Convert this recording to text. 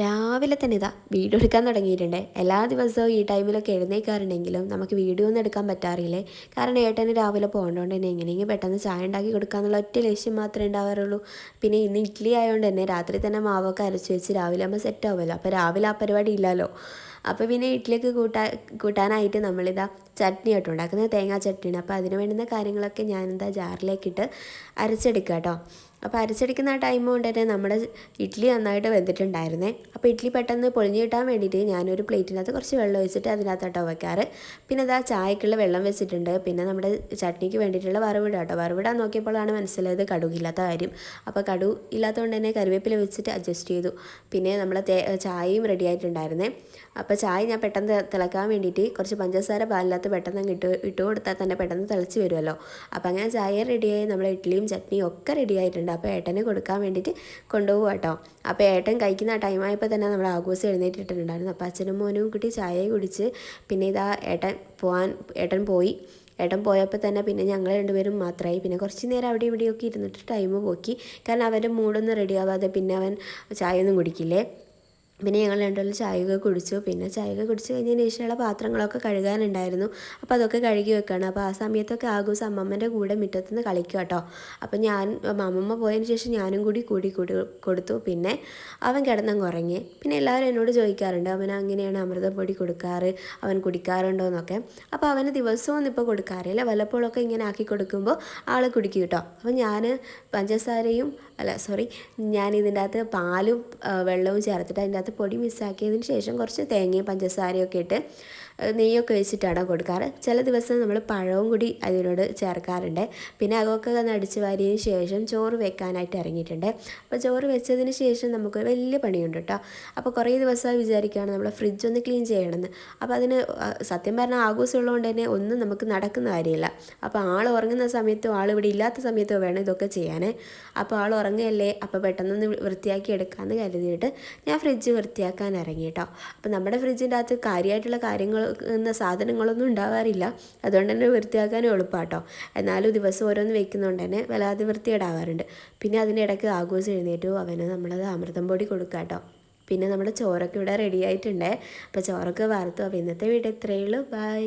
രാവിലെ തന്നെ ഇതാ വീഡിയോ എടുക്കാൻ തുടങ്ങിയിട്ടുണ്ട്. എല്ലാ ദിവസവും ഈ ടൈമിലൊക്കെ എഴുന്നേക്കാറുണ്ടെങ്കിലും നമുക്ക് വീഡിയോ ഒന്നും എടുക്കാൻ പറ്റാറില്ലേ? കാരണം ഏട്ടന് രാവിലെ പോകേണ്ടതുകൊണ്ട് തന്നെ എങ്ങനെയെങ്കിലും പെട്ടെന്ന് ചായ ഉണ്ടാക്കി കൊടുക്കാന്നുള്ള ഒറ്റ ലക്ഷ്യം മാത്രമേ ഉണ്ടാവാറുള്ളൂ. പിന്നെ ഇന്ന് ഇഡ്ഡലി ആയതുകൊണ്ട് തന്നെ രാത്രി തന്നെ മാവൊക്കെ അരച്ച് വെച്ച് രാവിലെ ആകുമ്പോൾ സെറ്റ് ആവുമല്ലോ. അപ്പോൾ രാവിലെ ആ പരിപാടി ഇല്ലല്ലോ. അപ്പോൾ പിന്നെ ഇഡ്ഡലിക്ക് കൂട്ടാൻ കൂട്ടാനായിട്ട് നമ്മളിതാ ചട്നി ആയിട്ട് ഉണ്ടാക്കുന്നത് തേങ്ങാ ചട്നിയാണ്. അപ്പോൾ അതിന് വേണ്ടുന്ന കാര്യങ്ങളൊക്കെ ഞാനെന്താ ജാറിലേക്കിട്ട് അരച്ചെടുക്കുക കേട്ടോ അപ്പോൾ അരച്ചെടുക്കുന്ന ആ ടൈം കൊണ്ട് തന്നെ നമ്മുടെ ഇഡ്ഡലി നന്നായിട്ട് വെന്തിട്ടുണ്ടായിരുന്നേ. അപ്പോൾ ഇഡ്ഡലി പെട്ടെന്ന് പൊളിഞ്ഞ് കിട്ടാൻ വേണ്ടിയിട്ട് ഞാനൊരു പ്ലേറ്റിനകത്ത് കുറച്ച് വെള്ളം ഒഴിച്ചിട്ട് അതിനകത്തോട്ടോ വെക്കാറ്. പിന്നെ അതാ ചായക്കുള്ള വെള്ളം വെച്ചിട്ടുണ്ട്. പിന്നെ നമ്മുടെ ചട്നിക്ക് വേണ്ടിയിട്ടുള്ള വറവിട കേട്ടോ വറവിടാൻ നോക്കിയപ്പോഴാണ് മനസ്സിലായത് കടുകില്ലാത്ത കാര്യം. അപ്പോൾ കടു ഇല്ലാത്തതുകൊണ്ട് തന്നെ കറിവേപ്പില വെച്ചിട്ട് അഡ്ജസ്റ്റ് ചെയ്തു. പിന്നെ നമ്മളെ ചായയും റെഡി ആയിട്ടുണ്ടായിരുന്നേ. അപ്പോൾ ചായ ഞാൻ പെട്ടെന്ന് തിളക്കാൻ വേണ്ടിയിട്ട് കുറച്ച് പഞ്ചസാര പാലിനകത്ത് പെട്ടെന്ന് ഇട്ട് ഇട്ട് കൊടുത്താൽ തന്നെ പെട്ടെന്ന് തിളച്ച് വരുമല്ലോ. അപ്പോൾ അങ്ങനെ ചായ റെഡിയായി നമ്മൾ ഇഡ്ഡലിയും ചട്നിയും ഒക്കെ റെഡി ആയിട്ടുണ്ട്. അപ്പോൾ ഏട്ടന് കൊടുക്കാൻ വേണ്ടിയിട്ട് കൊണ്ടുപോകും കേട്ടോ അപ്പോൾ ഏട്ടൻ കഴിക്കുന്ന ടൈമായപ്പോൾ തന്നെ നമ്മൾ ആഘോഷം എഴുന്നേറ്റിട്ടുണ്ടായിരുന്നു. അപ്പോൾ അച്ഛനും മോനും കുട്ടി ചായ കുടിച്ച് പിന്നെ ഇതാ ഏട്ടൻ പോകാൻ ഏട്ടൻ പോയി. ഏട്ടൻ പോയപ്പോൾ തന്നെ പിന്നെ ഞങ്ങൾ രണ്ടുപേരും മാത്രമായി പിന്നെ കുറച്ച് നേരം അവിടെ ഇവിടെയൊക്കെ ഇരുന്നിട്ട് ടൈം പോക്കി. കാരണം അവന്റെ മൂഡൊന്നും റെഡിയാവാതെ പിന്നെ അവൻ ചായ ഒന്നും കുടിക്കില്ലേ? പിന്നെ ഞങ്ങൾ രണ്ടുപേരും ചായയൊക്കെ കുടിച്ചു. പിന്നെ ചായയൊക്കെ കുടിച്ച് കഴിഞ്ഞതിന് ശേഷമുള്ള പാത്രങ്ങളൊക്കെ കഴുകാനുണ്ടായിരുന്നു. അപ്പോൾ അതൊക്കെ കഴുകി വെക്കണം. അപ്പോൾ ആ സമയത്തൊക്കെ ആകൂസ് അമ്മമ്മന്റെ കൂടെ മുറ്റത്തുനിന്ന് കളിക്കുക കേട്ടോ. അപ്പോൾ ഞാൻ അമ്മമ്മ പോയതിന് ശേഷം ഞാനും കൂടി കൂടി കൂടി കൊടുത്തു. പിന്നെ അവൻ കിടന്നും കുറങ്ങി പിന്നെ എല്ലാവരും എന്നോട് ചോദിക്കാറുണ്ട് അവൻ അങ്ങനെയാണ് അമൃതപ്പൊടി കൊടുക്കാറ്? അവൻ കുടിക്കാറുണ്ടോ? എന്നൊക്കെ. അപ്പോൾ അവന് ദിവസവും ഇപ്പോൾ കൊടുക്കാറില്ല വല്ലപ്പോഴൊക്കെ ഇങ്ങനെ ആക്കി കൊടുക്കുമ്പോൾ ആൾ കുടിക്കും കേട്ടോ. അപ്പോൾ ഞാൻ പഞ്ചസാരയും അല്ല സോറി ഞാൻ ഇതിന്റെ അകത്ത് പാലും വെള്ളവും ചേർത്തിട്ട് അതിന്റെ അകത്ത് പൊടി മിസ്സാക്കിയതിന് ശേഷം കുറച്ച് തേങ്ങയും പഞ്ചസാരയൊക്കെ ഇട്ട് നെയ്യൊക്കെ വെച്ചിട്ടാണ് കൊടുക്കാറ്. ചില ദിവസം നമ്മൾ പഴവും കൂടി അതിനോട് ചേർക്കാറുണ്ട്. പിന്നെ അതൊക്കെ ഒന്ന് അടിച്ച് വാരിയതിന് ശേഷം ചോറ് വെക്കാനായിട്ട് ഇറങ്ങിയിട്ടുണ്ട്. അപ്പോൾ ചോറ് വെച്ചതിന് ശേഷം നമുക്ക് വലിയ പണിയുണ്ട് കേട്ടോ അപ്പോൾ കുറേ ദിവസമായി വിചാരിക്കുകയാണ് നമ്മൾ ഫ്രിഡ്ജ് ഒന്ന് ക്ലീൻ ചെയ്യണമെന്ന്. അപ്പോൾ അതിന് സത്യം പറഞ്ഞാൽ ആഘോഷമുള്ളതുകൊണ്ട് തന്നെ ഒന്നും നമുക്ക് നടക്കുന്ന കാര്യമില്ല. അപ്പോൾ ആൾ ഉറങ്ങുന്ന സമയത്തോ ആൾ ഇവിടെ ഇല്ലാത്ത സമയത്തോ വേണം ഇതൊക്കെ ചെയ്യാനേ. അപ്പോൾ ആൾ ഉറങ്ങുകയല്ലേ? അപ്പോൾ പെട്ടെന്നൊന്ന് വൃത്തിയാക്കി എടുക്കാമെന്ന് കരുതിയിട്ട് ഞാൻ ഫ്രിഡ്ജ് വൃത്തിയാക്കാൻ ഇറങ്ങി കേട്ടോ അപ്പോൾ നമ്മുടെ ഫ്രിഡ്ജിന്റെ അകത്ത് കാര്യമായിട്ടുള്ള കാര്യങ്ങൾ എന്ന സാധനങ്ങളൊന്നും ഉണ്ടാവാറില്ല. അതുകൊണ്ട് തന്നെ വൃത്തിയാക്കാനും എളുപ്പമാട്ടോ എന്നാലും ദിവസം ഓരോന്ന് വെക്കുന്നതുകൊണ്ട് തന്നെ വല്ലാതെ വൃത്തിയേടാവാറുണ്ട് പിന്നെ അതിന്റെ ഇടയ്ക്ക് ആഘോഷം എഴുന്നേറ്റു അവന് നമ്മളത് അമൃതം പൊടി കൊടുക്കുക കേട്ടോ പിന്നെ നമ്മുടെ ചോറൊക്കെ ഇവിടെ റെഡി ആയിട്ടുണ്ട്. അപ്പോൾ ചോറൊക്കെ വറുത്തു അപ്പോൾ ഇന്നത്തെ വീട് ഇത്രയേ ഉള്ളൂ. ബൈ